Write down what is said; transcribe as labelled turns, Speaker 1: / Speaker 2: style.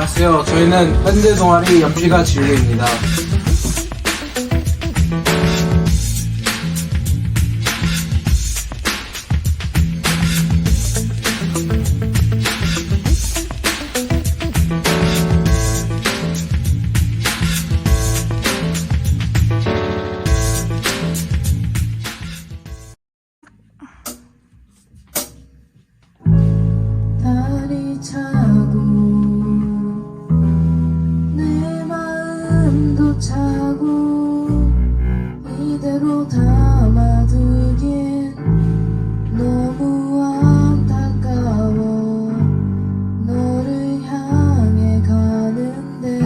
Speaker 1: 안녕하세요. 저희는 현대 동아리 연피가 지우개입니다.
Speaker 2: 차고 이대로 담아두긴 너무 안타까워. 너를 향해 가는데.